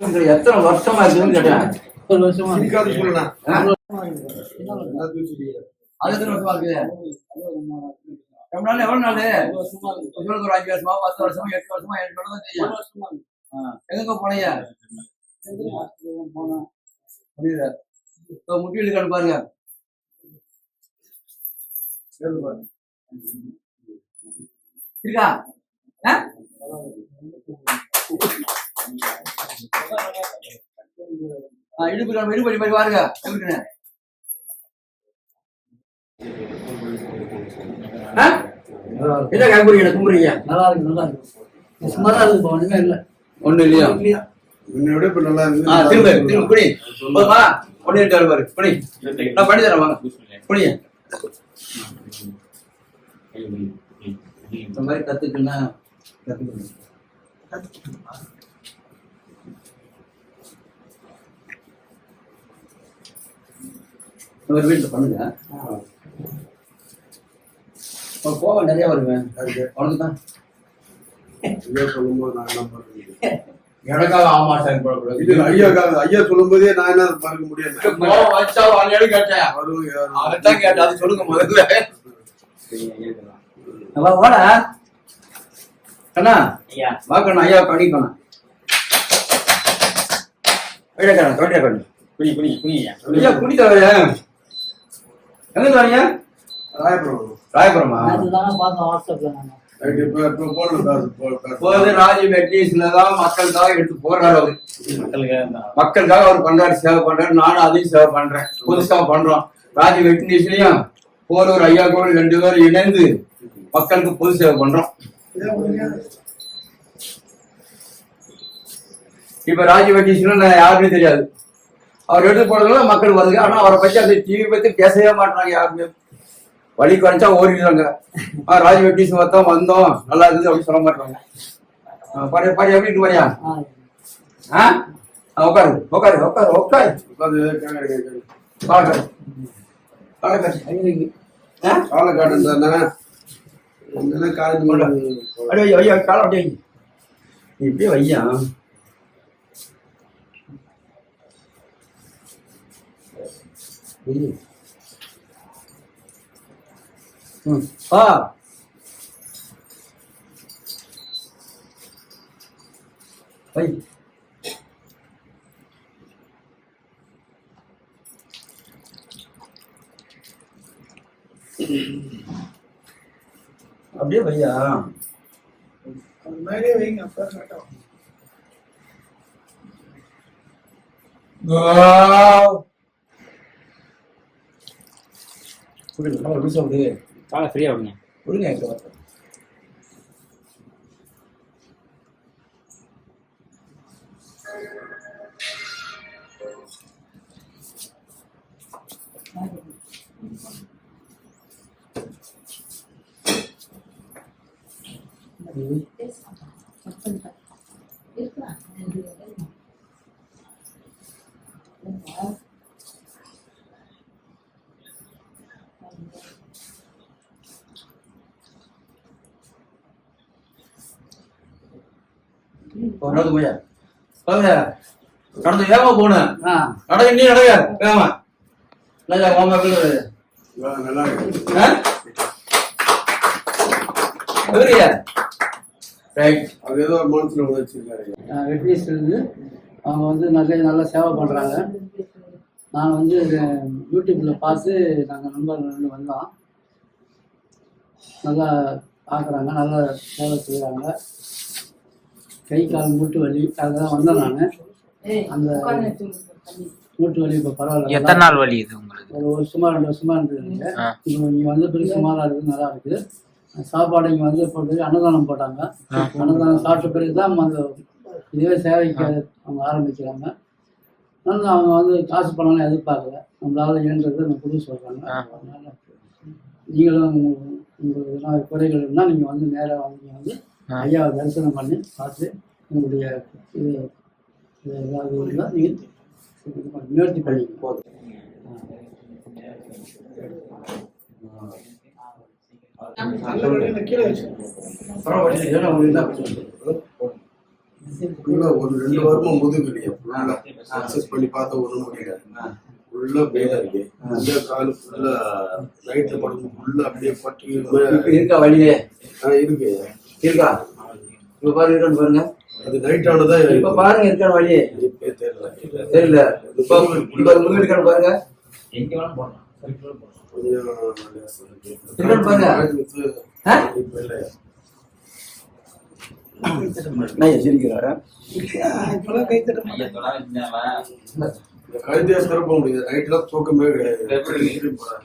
எத்தனை வருஷமா இருக்குன்னு கேட்டேன் ஒரு வருஷமா சிரிக்காத சொல்லுண்ணா. ஆ? எல்லாத்தையும் சொல்லி. அது எத்தனை வருஷமா இருக்குது ரொம்ப நாள் எவ்வளவு நாள் சொல்லுங்க ஒரு அஞ்சு வருஷமா பத்து வருஷமா எட்டு வருஷமா தெரியும். எங்க போனீங்க புரியுது இப்போ முட்டி எடுக்கணும் பாருங்க. இருக்கா இடுப்பு நம்ம இடுப்பு மாதிரி பாருங்க? என்ன கேட்குறீங்க கும்புறீங்க நல்லா இருக்கு நல்லா இருக்கு. சும்மா தான் இருக்கு ஒண்ணுமே இல்லை? ஒண்ணும் இல்லையா? முன்னை விட இப்ப நல்லா இருக்கு. ஆ திரும்ப திரும்ப குடி. போதுமா ஒண்ணு எட்டு பாரு குடி. நான் பண்ணி தரேன் வாங்க. குடிங்க. இந்த மாதிரி கத்துக்குன்னா கத்துக்கணும் மாதிரி வீட்டுல பண்ணுங்க. உனக்கு கோவம் நிறைய வருவேன் அதுக்கு அவனுக்கு தான் ஐயா சொல்லும்போது நான் என்ன பண்றது? எனக்காக ஆமா சார் போடக்கூடாது. இது ஐயாக்காக ஐயா சொல்லும்போதே நான் என்ன மறக்க முடியாது? வச்சா வாழையோடு கேட்டேன். அதைத்தான் கேட்டேன் அது சொல்லுங்க முதல்ல. வாடா. கண்ணா ஐயா. வா கண்ணா ஐயா பண்ணி கண்ணா. வைடா கண்ணா வைடா கண்ணா. குடி குடி குடி ஐயா. ஐயா குடி தவறையா எங்க வரீங்க ராயபுரம். ராயபுரமா? அதுதானே பார்த்தோம் வாட்ஸ்அப்ல நான். ரைட்டு, இப்ப- இப்ப போடணும் பாரு, போ- பாரு. போது ராஜி மெட்ரிஸ்ல தான் மக்களுக்காக எடுத்து போறாரு அவரு. மக்களுக்காக அவர் பண்றாரு சேவை பண்றாரு. நானும் அதையும் சேவை பண்றேன். புதுசா பண்றோம். ராஜி வெட்டினீஸ்லயும் போலூர் ஐயா கூட ரெண்டு பேரும் இணைந்து மக்களுக்கு பொது சேவை பண்றோம். இப்ப ராஜி வெட்டிஸ்ல யாருமே தெரியாது. அவர் எடுத்து போனதுனால மக்கள் வருது. ஆனா அவரை பத்தி அந்த டிவி பத்தி பேசவே மாட்டாங்க யாருமே. வழி குறைச்சா ஓடிடுறாங்க. ஆ ராஜி வெட்டிஸ் மொத்தம் வந்தோம். நல்லா இருக்குது அப்படின்னு சொல்ல மாட்டாங்க பாரு பாரு எப்படி இருக்கு பாரியா ஆ ஆ? ஆ, உட்காரு உட்காரு உட்காரு உட்காரு. உட்காரு காட்டுன்னு தானே? காலேஜ் முடிஞ்சு. அடி ஐயா காலம் அப்படியே. இப்படியே வையா? வை. ம் ஆ வை அப்படியே வையா புரியுது. நம்ம எப்படி சொல்றது காலை ஃப்ரீயா விடுங்க. புரியுங்க எனக்கு வார்த்தை. இப்போ நடந்து போயா. நடந்து வேகமா போகணும் ஆ. நடக்க நீ நடக்க வேகமா. நல்லா மாமா ஆ, நல்லா இருக்கு. ரைட் அது ஏதோ மனசுல உணர்ச்சிருக்காரு வெட்னீஸ் இருந்து அவங்க வந்து நிறைய நல்லா சேவை பண்ணுறாங்க நான் வந்து யூடியூப்பில் பார்த்து நாங்கள் நண்பர்கள் வந்தோம். நல்லா பார்க்குறாங்க நல்லா சேவை செய்கிறாங்க கை கால் மூட்டு வலி அதுதான் வந்தேன் நான். அந்த மூட்டு வலி இப்போ பரவாயில்ல எத்தனை நாள் வலி இது உங்களுக்கு? ஒரு வருஷமா ரெண்டு வருஷமா இருந்ததுங்க. இப்போ இங்கே வந்த பிறகு சுமாராக இருக்குது நல்லா இருக்குது. சாப்பாடு இங்கே வந்து போட்டு அன்னதானம் போட்டாங்க. அன்னதானம் சாப்பிட்ட பிறகு தான் அந்த இதுவே சேவைக்கு அவங்க ஆரம்பிக்கிறாங்க. அதனால அவங்க வந்து காசு பணம்லாம் எதிர்பார்க்கல. நம்மளால இயன்றது நம்ம புது சொல்கிறாங்க. அதனால நீங்களும் உங்க- உங்களுக்கு குறைகள் இருந்தால் நீங்கள் வந்து நேராக வந்து வந்து. ஐயாவை தரிசனம் பண்ணி பார்த்து உங்களுடைய ஏதாவது இருந்தால் நீங்கள் நிவர்த்தி பண்ணிக்க போதும் ஒரு ரெண்டு வாரமா ஃபுல்லா அக்சஸ் பண்ணி பார்த்தா ஒண்ணும் முடியல. ஃபுல்லா பெயினா இருக்கு. இந்த கால் ஃபுல்லா நைட்ல ஃபுல்லா அப்படியே பட்டு இருக்கா வழியே இருக்கு. இருக்கா பாருங்க இருக்கான்னு பாருங்க. அது நைட் ஆனதா இப்ப பாருங்க இருக்கான்னு வழியே. இப்பே தெரியல. தெரியல. இப்ப இப்ப முன்னாடி இருக்கான்னு பாருங்க. கொஞ்சம் திருடன் பாருங்க. ஆ? இப்ப இல்லையா நான் சிரிக்கிறாரா இந்த கழுத்தையா திறப்ப முடியாது. நைட்ல தூக்கமே கிடையாது.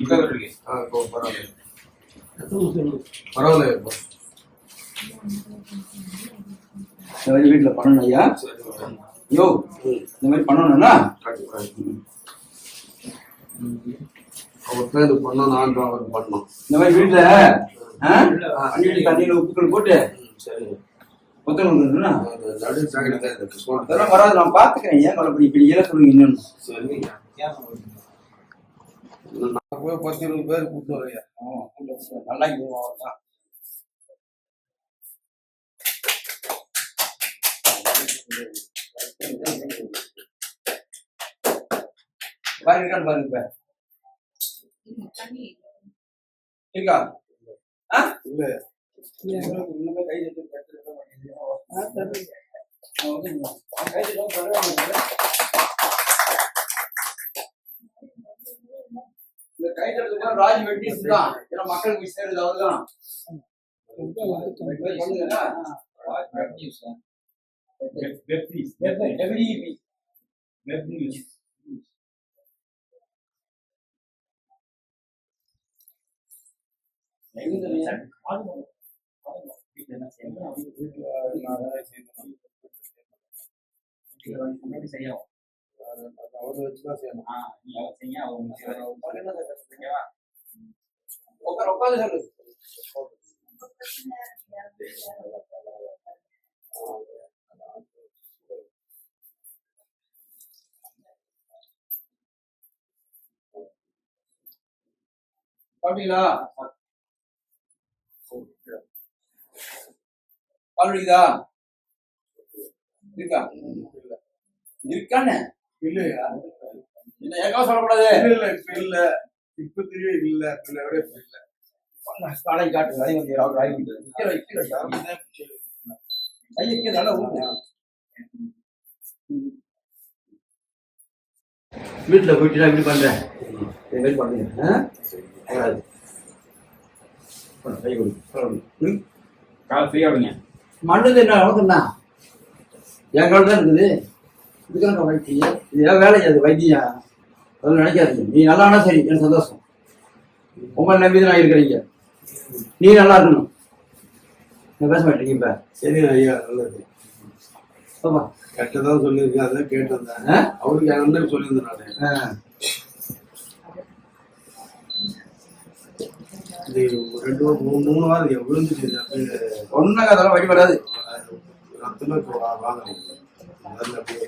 பரவாயில்ல பரவாயில்ல இப்போ இந்த மாதிரி வீட்டுல பண்ணணும் ஐயா. யோ இந்த மாதிரி பண்ணணும்னா. அவர் இது பண்ணோம் நான் அவர் பண்ணோம் இந்த மாதிரி வீட்டுல தண்ணியில உப்புக்கள் போட்டு அதெல்லாம் வராது நான் பாத்துக்கிறேன் ஏன் கவலைப்படி இப்படி ஏற சொல்லுங்க போய் பத்து இருபது பேர் கூப்பிட்டு வரையா நல்லா பாருங்க பாருங்க. இருக்கா ஆ? இல்ல. இன்னுமே கை தட்டி கட்டுறத மாட்டேங்குது. கை தட்டி பரவாயில்லை. இந்த கை தட்டுறதுக்கு ராஜ் வெட்டிஸ் தான் ஏன்னா மக்களுக்கு சேருது ராஜ் வெட்டிஸ் அவர் வச்சுதான் செய்யணும் உட்கார உட்காந்து சொல்லு சாப்பிட்டீங்களா பால் குடிக்குதா இருக்கா? இருக்கானே? இல்லையா என்ன ஏற்கனவே சொல்லக்கூடாது இல்ல இல்ல இப்ப இல்ல. இப்ப தெரியும் இல்ல. பின்ன விட இப்ப இல்ல காலை காட்டு. அதை வந்து அவர் ஆகி விட்டு நல்லா ஊட்டு வீட்டில் போயிட்டு நான் இப்படி பண்றேன் இது மாதிரி பண்ணுங்க. ஆ? வராது. கை கொடு. சொல்லணும். ம்? கால் ஃப்ரீயா விடுங்க. மண்ணுது என்ன அளவுக்குண்ணா என் கால் தான் இருக்குது. இதுக்கான வைத்தியம்? இது ஏன் வேலை அது வைத்தியம். அதெல்லாம் நினைக்காதீங்க. நீ நல்லா ஆனா சரி எனக்கு சந்தோஷம். உங்களை நம்பி தான் இருக்கிறீங்க. நீ நல்லா இருக்கணும். நான் பேச மாட்டீங்க இப்ப. சரி ஐயா நல்லது. பாப்பா கரெக்டாக சொல்லியிருக்கேன் அதான் கேட்டிருந்தேன்? அவருக்கு என் அண்ணன் சொல்லியிருந்தேன் நானு. இது ரெண்டு மூணு மூணு வாரம் விழுந்துச்சு அப்படியே ஒண்ணும் அதெல்லாம் வழி வராது ரத்தமே இப்போ வா- வாங்குறேன் அதில் அப்படியே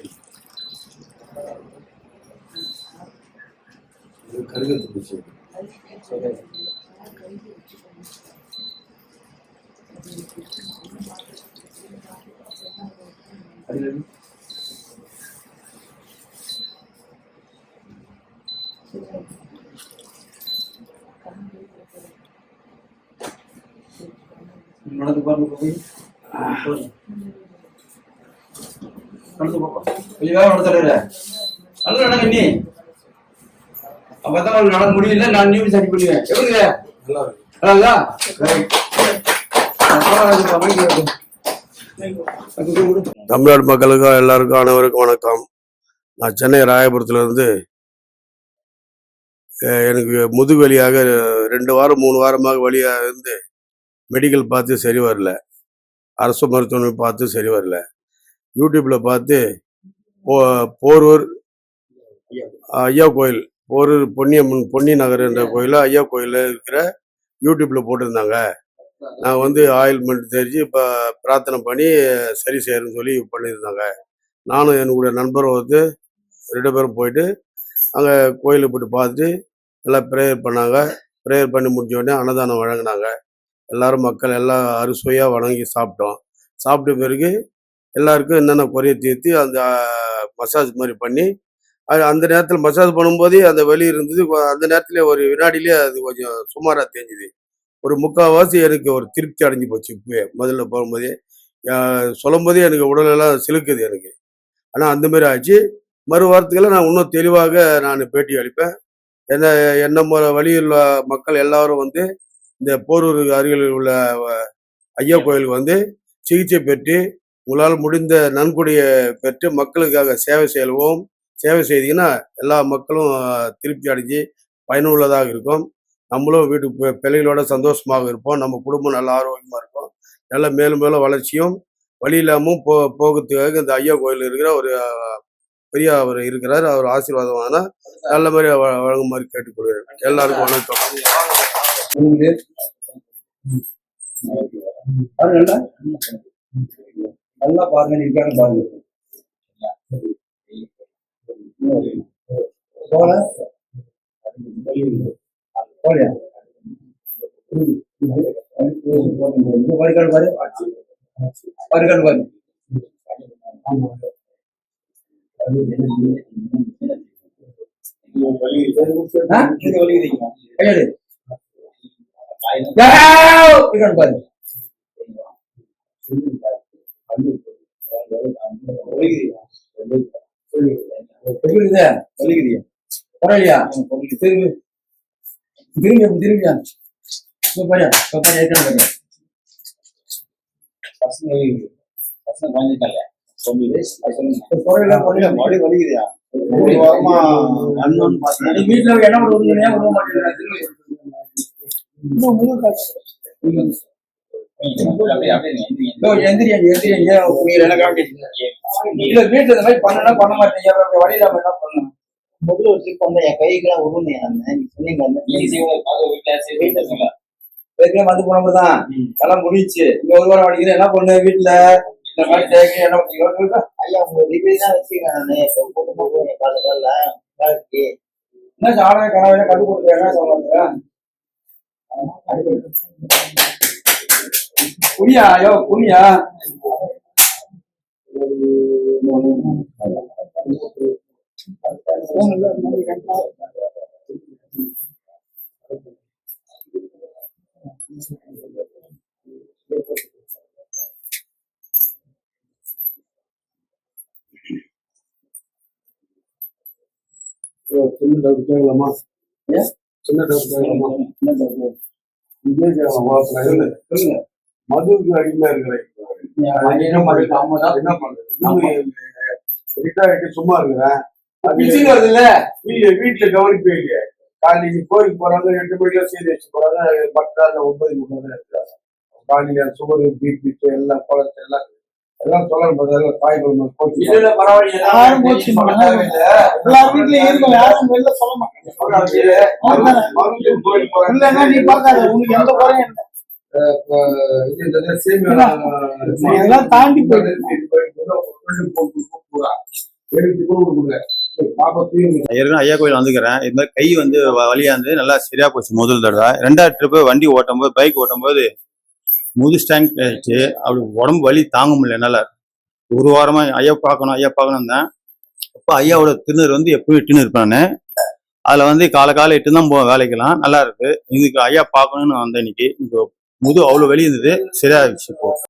கருகத்து போச்சு. நடந்து பாருங்க போய் நடந்து பாப்பா கொஞ்சம் வேகம் நடத்துற நல்லா நடங்க நீ அப்பதான் நடக்க முடியல நான் நியூஸ் சரி பண்ணுவேன் எப்படிங்க நல்லா. தமிழ்நாடு மக்களுக்கும் எல்லாருக்கும் அனைவருக்கும் வணக்கம். நான் சென்னை ராயபுரத்துல இருந்து அஹ், எனக்கு முதுகு வலியாக ரெண்டு வாரம் மூணு வாரமாக வழியாக இருந்து மெடிக்கல் பார்த்து சரி வரல. அரசு மருத்துவமனை பார்த்து சரி வரல. யூடியூப்பில் பார்த்து போ போரூர் ஐயா கோயில் போரூர் பொன்னியம்மன் பொன்னி நகர் என்ற கோயிலில் ஐயா கோயிலில் இருக்கிற யூடியூப்பில் போட்டிருந்தாங்க. நான் வந்து ஆயில்மெண்ட் தெரிஞ்சு இப்போ பிரார்த்தனை பண்ணி சரி செய்யறேன்னு சொல்லி பண்ணியிருந்தாங்க. நானும் என்னுடைய நண்பரும் வந்து ரெண்டு பேரும் போயிட்டு அங்கே கோயிலுக்கு போயிட்டு பார்த்துட்டு நல்லா ப்ரேயர் பண்ணாங்க. ப்ரேயர் பண்ணி முடிஞ்ச உடனே அன்னதானம் வழங்கினாங்க. எல்லாரும் மக்கள் எல்லாம் அறுசுவையாக வணங்கி சாப்பிட்டோம். சாப்பிட்ட பிறகு எல்லாருக்கும் என்னென்ன குறைய தீர்த்து அந்த மசாஜ் மாதிரி பண்ணி அது அந்த நேரத்தில் மசாஜ் பண்ணும்போதே அந்த வலி இருந்தது. அந்த நேரத்தில் ஒரு வினாடியிலே அது கொஞ்சம் சுமாராக தெரிஞ்சுது ஒரு முக்கால்வாசி எனக்கு ஒரு திருப்தி அடைஞ்சு போச்சு இப்பவே முதல்ல போகும்போதே. சொல்லும்போதே சொல்லும் போதே எனக்கு உடலெல்லாம் சிலுக்குது எனக்கு. ஆனால் அந்தமாரி ஆச்சு. மறு வாரத்துக்கெல்லாம் நான் இன்னும் தெளிவாக நான் பேட்டி அளிப்பேன். என்ன என்ன வழியில் உள்ள மக்கள் எல்லாரும் வந்து இந்த போரூர் அருகில் உள்ள ஐயா கோயிலுக்கு வந்து சிகிச்சை பெற்று உங்களால் முடிந்த நன்கொடையை பெற்று மக்களுக்காக சேவை செய்வோம். சேவை செய்தீங்கன்னா எல்லா மக்களும் திருப்தி அடைஞ்சு பயனுள்ளதாக இருக்கும். நம்மளும் வீட்டு பிள்ளைகளோட சந்தோஷமாக இருப்போம். நம்ம குடும்பம் நல்ல ஆரோக்கியமாக இருக்கும். நல்ல மேலும் மேலும் வளர்ச்சியும் வழி இல்லாமல் போ போகிறதுக்காக இந்த ஐயா கோயில் இருக்கிற ஒரு பெரிய அவர் இருக்கிறார். அவர் ஆசீர்வாதம் ஆனால் நல்ல மாதிரி வழங்குமாறு கேட்டுக்கொள்கிறேன். எல்லாருக்கும் வணக்கம். நல்லா. பாருங்க நீங்க பாருங்க. போல போலியா வரிகால் வரிகால்? இருக்குது? பரவாயில்லையா? திரும்பி. திரும்பி திரும்பியா? பாரியா? பாரியா? ஏற்கனவே பாரியா? இப்ப பரவாயில்ல, பரவாயில்ல. நீ வீட்டுல என்ன பண்ணுவீங்க விட மாட்டேங்கிறா திரும்பி. இல்ல வீட்டுல இந்த மாதிரி பண்ணனா பண்ண மாட்டீங்க வழி இல்லாம என்ன பண்ணணும்? முதல்ல ஒரு ட்ரிப் வந்து என் கைக்கெல்லாம் உருவம் நீங்க சொன்னீங்க அந்த ஏற்கனவே வந்து போனப்பதான் எல்லாம் முடிச்சு இங்க ஒரு வாரம் அடிக்கிறேன் என்ன பண்ணு வீட்டுல? இந்த மாதிரி தேய்க்க என்ன பண்ணீங்க ஐயா உங்க ரிப்பேர் தான் வச்சுக்கேன் நானு. போட்டு காலத்துல காலத்துக்கு என்ன சாடகை கனவு கண்டு கொடுத்து என்ன சொல்லுவாங்க ஐயோ குடியா சின்ன டவுட் கேட்கலாமா ஏ? சின்ன சொல்லுங்க. மதுவுக்கு அடிமையா இருக்கிறேன் என்ன பண்றது? சும்மா இருக்கிறேன் வீட்டுல வீட்டுல கவனிப்பே இல்லையே காலையில கோயிலுக்கு போறாங்க எட்டு மணிக்கு செய்தி வச்சு போறாங்க பத்து ஒன்பது மணி நேரம் இருக்கிறாங்க காலையில சுகர் பிபி எல்லாம் குளத்து எல்லாம் எல்லாம் சொல்லணும் போது எல்லாம் தாய் குடும்பம் போச்சு. இல்ல இல்ல பரவாயில்ல யாரும் போச்சு, பண்ண தேவையில்ல. எல்லார் வீட்லயும் இருக்கும் யாரும் வெளில சொல்ல மாட்டாங்க. சொல்றாங்க. மறு- மறுபடியும் கோயில் போறாங்க. இல்லன்னா நீ பார்க்காத உனக்கு எந்த குறையும் இல்லை. அஹ் இது இந்த சேமியா நீ எல்லாம் தாண்டி போயிடு. பாப்பா தூங்கி ஏற்கனவே ஐயா கோயில் வந்துக்கிறேன். இது மாதிரி கை வந்து வ- வலியா இருந்து நல்லா சரியா போச்சு முதல் தடவை. ரெண்டாவது ட்ரிப்பு வண்டி ஓட்டும் போது பைக் ஓட்டும் போது முது ஸ்டாண்ட் ஆயிடுச்சு. அப்படி உடம்பு வலி தாங்க முடியல என்னால. ஒரு வாரமா ஐயா பார்க்கணும் ஐயா பார்க்கணும் தான் அப்போ ஐயாவோட திருநீர் வந்து எப்பவும் இட்டுன்னு இருப்பேன் நான். அதுல வந்து காலை காலை இட்டு தான் போவேன் வேலைக்கெல்லாம். நல்லா இருக்கு. இதுக்கு ஐயா பார்க்கணும்னு வந்தேன் இன்னைக்கு. இன்னைக்கு முது அவ்வளோ வலி இருந்தது. சரியாயிடுச்சு இப்போ.